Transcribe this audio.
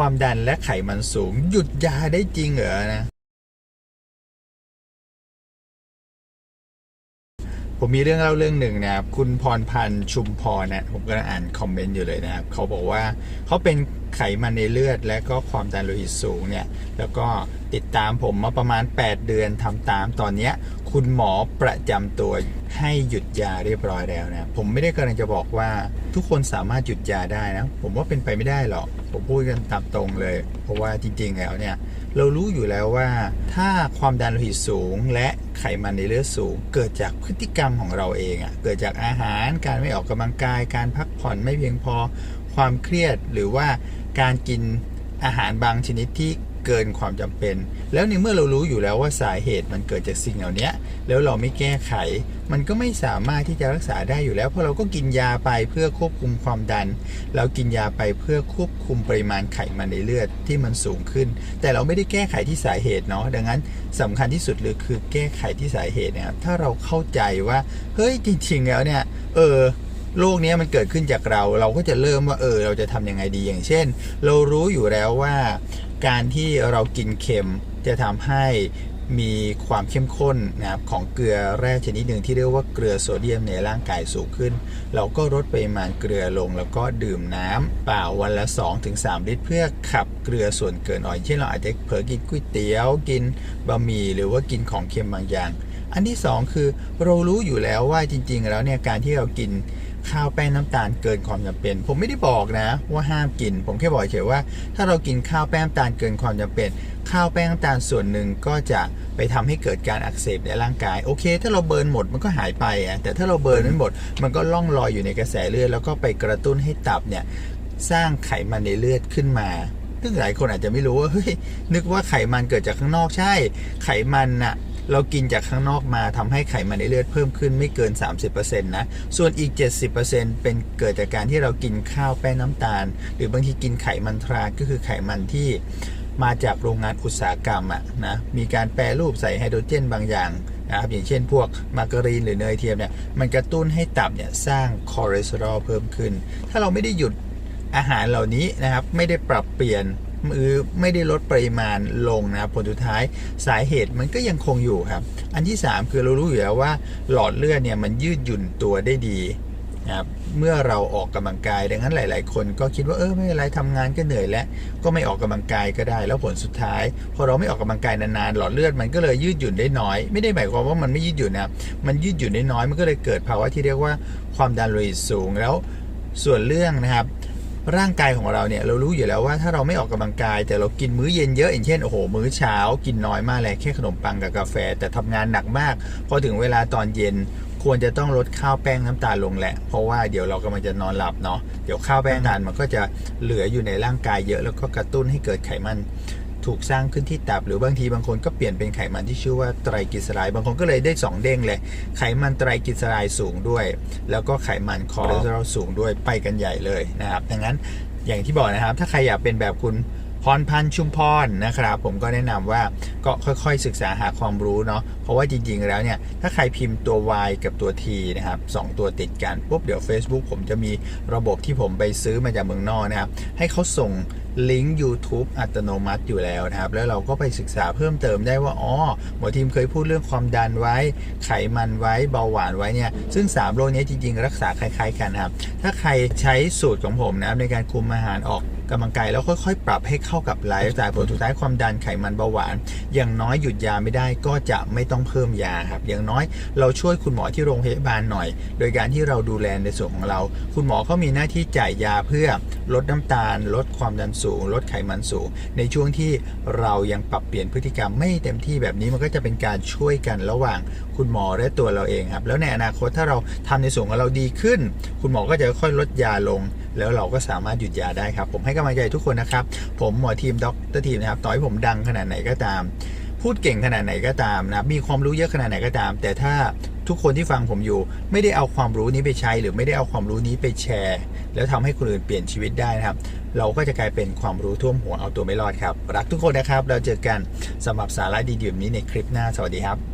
ความดันและไขมันสูง หยุดยาได้จริงเหรอนะ ผมมีเรื่องเล่าเรื่องหนึ่งนะครับ คุณพรพันธ์ชุมพรนะผมก็อ่านคอมเมนต์อยู่เลยนะครับ เขาบอกว่าเขาเป็นไขมันในเลือด และก็ความดันโลหิตสูงเนี่ย แล้วก็ติดตามผมมาประมาณ 8 เดือนทำตามตอนเนี้ยคุณหมอประจำตัว ให้หยุดยาเรียบร้อยแล้วนะผมไม่ได้กำลังจะบอกว่าทุกคนสามารถหยุดยาได้นะ ผมว่าเป็นไปไม่ได้หรอก ผมพูดกันตามตรงเลย เพราะว่าจริง ๆ แล้วเนี่ยเรารู้อยู่แล้วว่าถ้าความดันโลหิตสูง และไขมันในเลือดสูง เกิดจากพฤติกรรมของเราเองอะ่ะเกิดจากอาหารการไม่ออกกำลังกาย การพักผ่อนไม่เพียงพอความเครียดหรือว่าการกิน อาหารบางชนิดที่เกินความจำเป็น แล้วในเมื่อเรารู้อยู่แล้วว่าสาเหตุมันเกิดจากสิ่งเหล่านี้แล้วเราไม่แก้ไข มันก็ไม่สามารถที่จะรักษาได้อยู่แล้ว เพราะเราก็กินยาไปเพื่อควบคุมความดัน เรากินยาไปเพื่อควบคุมปริมาณไขมันในเลือดที่มันสูงขึ้น แต่เราไม่ได้แก้ไขที่สาเหตุเนาะดังนั้นสำคัญที่สุดเลยคือแก้ไขที่สาเหตุนะครับถ้าเราเข้าใจว่าเฮ้ยจริงๆแล้วเนี่ยเออ โรคนี้มันเกิดขึ้นจากเรา เราก็จะเริ่มว่าเออ เราจะทำยังไงดีอย่างเช่น เรารู้อยู่แล้วว่า การที่เรากินเค็มจะทำให้มีความเข้มข้นนะครับของเกลือแร่ชนิดหนึ่งที่เรียกว่าเกลือโซเดียมในร่างกายสูงขึ้น เราก็ลดปริมาณเกลือลง แล้วก็ดื่มน้ำเปล่าวันละ 2-3 ลิตร เพื่อขับเกลือส่วนเกินออกเช่นเราอาจจะเผลอกินก๋วยเตี๋ยวกินบะหมี่หรือว่ากินของเค็มบางอย่าง อันที่สองคือเรารู้อยู่แล้วว่าจริง ๆ แล้วเนี่ยการที่เรากิน ข้าวแป้งน้ำตาลเกินความจำเป็น ผมไม่ได้บอกนะ ว่าห้ามกิน ผมแค่บอกเฉยว่า ถ้าเรากินข้าวแป้งน้ำตาลเกินความจำเป็น ข้าวแป้งน้ำตาลส่วนหนึ่งก็จะไปทำให้เกิดการอักเสบในร่างกาย โอเค ถ้าเราเบิร์นหมดมันก็หายไปอะแต่ถ้าเราเบิร์นไม่หมด มันก็ล่องลอยอยู่ในกระแสเลือดแล้วก็ไปกระตุ้นให้ตับเนี่ยสร้างไขมันในเลือดขึ้นมาซึ่งหลายคนอาจจะไม่รู้ว่าเฮ้ยนึกว่าไขมันเกิดจากข้างนอกใช่ ไขมันน่ะ เรากินจากข้างนอกมาทำให้ไขมันในเลือดเพิ่มขึ้นไม่เกิน 30%นะ ส่วนอีก 70%เป็นเกิดจากการที่เรากินข้าวแป้งน้ำตาล หรือบางทีกินไขมันทรานก็คือไขมันที่มาจากโรงงานอุตสาหกรรมอะนะ มีการแปรรูปใส่ไฮโดรเจนบางอย่างนะครับอย่างเช่นพวกมาการีนหรือเนยเทียมเนี่ยมันกระตุ้นให้ตับเนี่ยสร้างคอเลสเตอรอลเพิ่มขึ้น ถ้าเราไม่ได้หยุดอาหารเหล่านี้นะครับไม่ได้ปรับเปลี่ยน หรือไม่ได้ลดปริมาณลงนะผลสุดท้ายสาเหตุมันก็ยังคงอยู่ครับ อันที่ 3 คือเรารู้อยู่แล้วว่าหลอดเลือดเนี่ยมันยืดหยุ่นตัวได้ดีนะครับเมื่อเราออกกำลังกาย ดังนั้นหลาย ๆ คนก็คิดว่าเออไม่เป็นไรทำงานก็เหนื่อยแล้ว ก็ไม่ออกกำลังกายก็ได้ แล้วผลสุดท้าย พอเราไม่ออกกำลังกายนาน ๆ หลอดเลือดมันก็เลยยืดหยุ่นได้น้อย ไม่ได้หมายความว่ามันไม่ยืดหยุ่นนะมันยืดหยุ่นได้น้อยมันก็เลยเกิดภาวะที่เรียกว่าความดันโลหิตสูงแล้วส่วนเรื่องนะครับ ร่างกายของเราเนี่ยเรารู้อยู่แล้วว่าถ้าเราไม่ออกกำลังกาย แต่เรากินมื้อเย็นเยอะอย่างเช่นโอ้โหมื้อเช้า กินน้อยมากเลยแค่ขนมปังกับกาแฟ แต่ทำงานหนักมากพอถึงเวลาตอนเย็นควรจะต้องลดข้าวแป้งน้ำตาลลงแหละ เพราะว่าเดี๋ยวเรากำลังจะนอนหลับเนาะเดี๋ยวข้าวแป้งนานมันก็จะเหลืออยู่ในร่างกายเยอะแล้วก็กระตุ้นให้เกิดไขมัน ถูกสร้างขึ้นที่ตับ หรือบางทีบางคนก็เปลี่ยนเป็นไขมันที่ชื่อว่าไตรกลีเซอไรด์บางคนก็เลยได้ 2 เด้งเลย ไขมันไตรกลีเซอไรด์สูงด้วย แล้วก็ไขมันคอเลสเตอรอลสูงด้วยไปกันใหญ่เลยนะครับดังนั้นอย่างที่บอกนะครับ ถ้าใครอยากเป็นแบบคุณ พรพันชุมพรนะครับ ผมก็แนะนำว่าก็ค่อยๆศึกษาหาความรู้เนาะเพราะว่าจริงๆแล้วเนี่ย ถ้าใครพิมพ์ตัว Y กับตัว T นะครับสองตัวติดกันปุ๊บเดี๋ยว Facebook ผมจะมีระบบที่ผมไปซื้อมาจากเมืองนอกนะครับ ให้เขาส่งลิงก์ YouTube อัตโนมัติอยู่แล้วนะครับ แล้วเราก็ไปศึกษาเพิ่มเติมได้ว่า อ๋อ หมอทีมเคยพูดเรื่องความดันไว้ ไขมันไว้ เบาหวานไว้เนี่ย ซึ่ง 3 โรคนี้จริง ๆ รักษาคล้าย ๆ กันนะครับ ถ้าใครใช้สูตรของผมนะครับในการคุมอาหารออก กำลังกายแล้วค่อยๆ ปรับให้เข้ากับไลฟ์สไตล์ผลสุดท้ายความดันไขมันเบาหวาน อย่างน้อยหยุดยาไม่ได้ก็จะไม่ต้องเพิ่มยาครับ อย่างน้อยเราช่วยคุณหมอที่โรงพยาบาลหน่อย โดยการที่เราดูแลในส่วนของเรา คุณหมอเขามีหน้าที่จ่ายยาเพื่อลดน้ำตาล ลดความดันสูง ลดไขมันสูง ในช่วงที่เรายังปรับเปลี่ยนพฤติกรรมไม่เต็มที่แบบนี้มันก็จะเป็นการช่วยกันระหว่างคุณหมอและตัวเราเองครับ แล้วในอนาคตถ้าเราทำในส่วนของเราดีขึ้น คุณหมอก็จะค่อยลดยาลงแล้วเราก็สามารถหยุดยาได้ครับ ผมให้กำลังใจทุกคนนะครับ ผมหมอทีมด็อกเตอร์ทีมนะครับต่อให้ผมดังขนาดไหนก็ตาม พูดเก่งขนาดไหนก็ตามนะมีความรู้เยอะขนาดไหนก็ตาม แต่ถ้าทุกคนที่ฟังผมอยู่ ไม่ได้เอาความรู้นี้ไปใช้ หรือไม่ได้เอาความรู้นี้ไปแชร์ แล้วทำให้คนอื่นเปลี่ยนชีวิตได้นะครับ เราก็จะกลายเป็นความรู้ท่วมหัวเอาตัวไม่รอดครับ รักทุกคนนะครับ เราเจอกันสำหรับสาระดีๆแบบนี้ในคลิปหน้าสวัสดีครับ